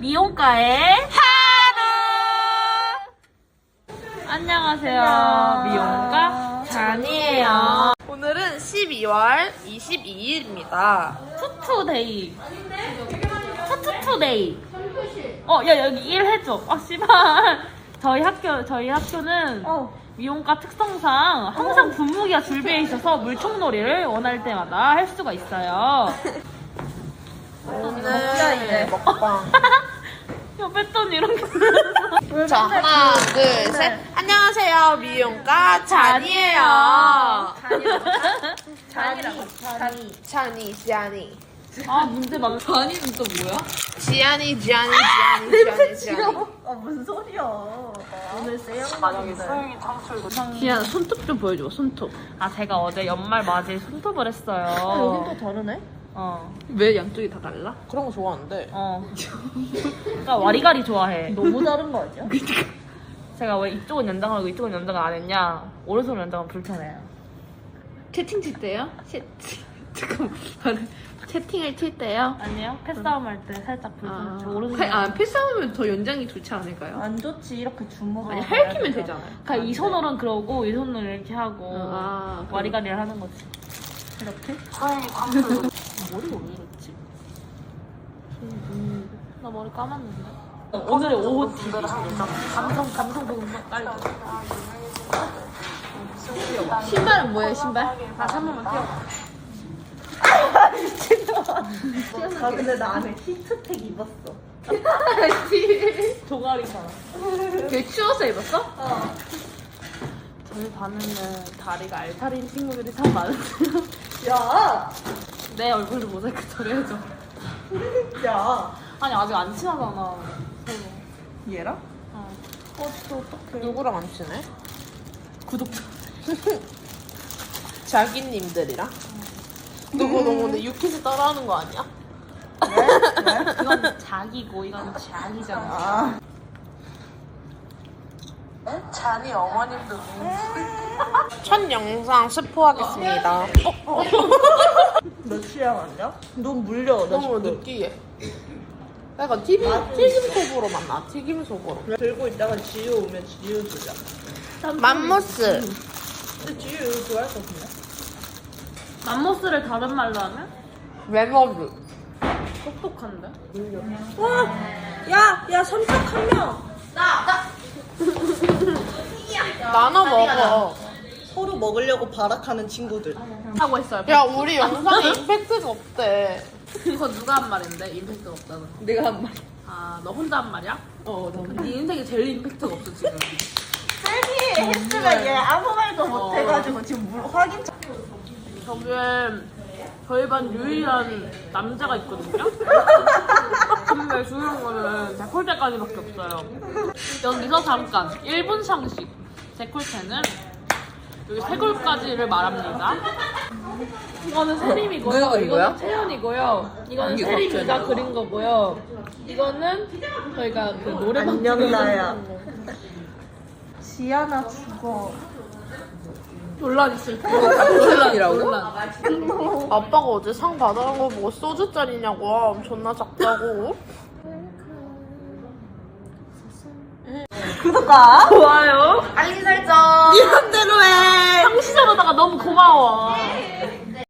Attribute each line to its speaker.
Speaker 1: 미용과의 하루! 안녕하세요. 미용과 잔이에요.
Speaker 2: 오늘은 12월 22일입니다.
Speaker 1: 투투데이. 투투투데이. 어, 야, 여기 일 해줘. 아, 씨발. 저희 학교, 저희 학교는 미용과 특성상 항상 분무기가 준비해 있어서 물총놀이를 원할 때마다 할 수가 있어요.
Speaker 2: 오늘 먹방.
Speaker 1: 야, 뺐더니 이런 게.
Speaker 2: 자, 하나, 둘, 셋. 안녕하세요. 미용가 잔이에요.
Speaker 1: 잔이라고.
Speaker 2: 잔이, 지안이.
Speaker 1: 아, 문제 많아. 잔이는 또 뭐야?
Speaker 2: 지안이, 지안이, 지안이, 지안이, 지안이.
Speaker 3: 아 무슨 소리야? 오늘 세영
Speaker 1: 기아 손톱 좀 보여줘, 손톱. 아, 제가 어제 연말 맞이 손톱을 했어요.
Speaker 3: 여긴 또 다르네?
Speaker 1: 어.
Speaker 4: 왜 양쪽이 다 달라?
Speaker 2: 그런 거 좋아하는데.
Speaker 1: 어. 그러니까 와리가리 좋아해.
Speaker 3: 너무 다른 거 아니야?
Speaker 1: 제가 왜 이쪽은 연장하고 이쪽은 연장을 안 했냐? 오른손 연장은 불편해요.
Speaker 4: 채팅 칠 때요? 채 잠깐만. 채팅을 칠 때요?
Speaker 1: 아니요? 패싸움 할 때 살짝 불편해요. 저 오른손.
Speaker 4: 패, 아 패싸움은 더 연장이 좋지 않을까요?
Speaker 3: 안 좋지 이렇게 주먹
Speaker 4: 아니 핥히면 되잖아요.
Speaker 1: 그러니까 이 손으로는 그러고 이 손으로 이렇게 하고
Speaker 4: 아,
Speaker 1: 와리가리를 하는 거지. 이렇게? 머리가 왜 이렇지? 나 머리 감았는데. 오늘의 오후 TV. 감성 감성 보면 빨리.
Speaker 4: 신발은 뭐예요 신발?
Speaker 1: 다시 한 번만 띄워.
Speaker 3: 아 근데 나 안에 히트텍 입었어
Speaker 1: 조가리잖아.
Speaker 4: 되게 추워서 입었어?
Speaker 1: 저희 반에는 다리가 알타리인 친구들이 참 많은데요.
Speaker 3: 야!
Speaker 1: 내 얼굴도 모자이크 처리해줘.
Speaker 3: 야!
Speaker 1: 아니 아직 안 친하잖아. 서로.
Speaker 3: 얘랑?
Speaker 1: 어.
Speaker 3: 어또 어떡해
Speaker 2: 누구랑 안 친해?
Speaker 1: 구독자.
Speaker 2: 자기님들이랑? 누구 너무 근데 유키즈 따라하는 거 아니야?
Speaker 1: 이건 자기고 이건 자기잖아.
Speaker 3: 아
Speaker 2: 잔이 어머님도 첫 영상 스포하겠습니다.
Speaker 3: 너 취향 아니야? 넌 물려 나
Speaker 2: 너무
Speaker 3: 지금
Speaker 2: 느끼해. 약간 튀김, 튀김 속으로 만나. 튀김 속으로.
Speaker 3: 들고 있다가 지유 오면 지유 주자
Speaker 2: 맘모스.
Speaker 3: 근데 지유 이거 좋아할 것 같은데?
Speaker 1: 맘모스를 다른 말로 하면
Speaker 2: 웨머브.
Speaker 1: 똑똑한데?
Speaker 3: 와! 야! 야 삼척 한명
Speaker 2: 나눠 먹어.
Speaker 3: 서로 먹으려고 발악하는 친구들
Speaker 1: 하고 있어요.
Speaker 2: 야, 우리 영상에 임팩트가 없대.
Speaker 1: 그거 누가 한 말인데 임팩트가 없다는.
Speaker 4: 내가 한 말.
Speaker 1: 아, 너 혼자 한 말이야?
Speaker 4: 어 너.
Speaker 1: 네 인생에 제일 임팩트가 없어 지금.
Speaker 3: 셀피 했으면 얘 아무 말도 못 해가지고 지금 물 확인
Speaker 1: 저기에 저희 반 유일한 남자가 있거든요. 근데 중요한 거는 데콜테까지밖에 없어요. 여기서 잠깐 1분 상식. 데콜테는 여기 쇄골까지를 말합니다. 이거는 세림이고요.
Speaker 4: 누가 그린 거야?
Speaker 1: 이거는 채연이고요. 이거는
Speaker 4: 이게
Speaker 1: 세림이가? 그린 거고요. 이거는 저희가 그 노래방
Speaker 3: 안녕 나야
Speaker 1: 그린 거.
Speaker 3: 지아나 죽어
Speaker 1: 논란 있을 때.
Speaker 4: 논란이라고?
Speaker 1: 논란.
Speaker 2: 아빠가 어제 상 받아간 거 보고 소주짜리냐고. 존나 작다고.
Speaker 3: 구독과
Speaker 1: 좋아요.
Speaker 3: 알림 설정 이런 대로 해
Speaker 1: 상시자로다가 너무 고마워.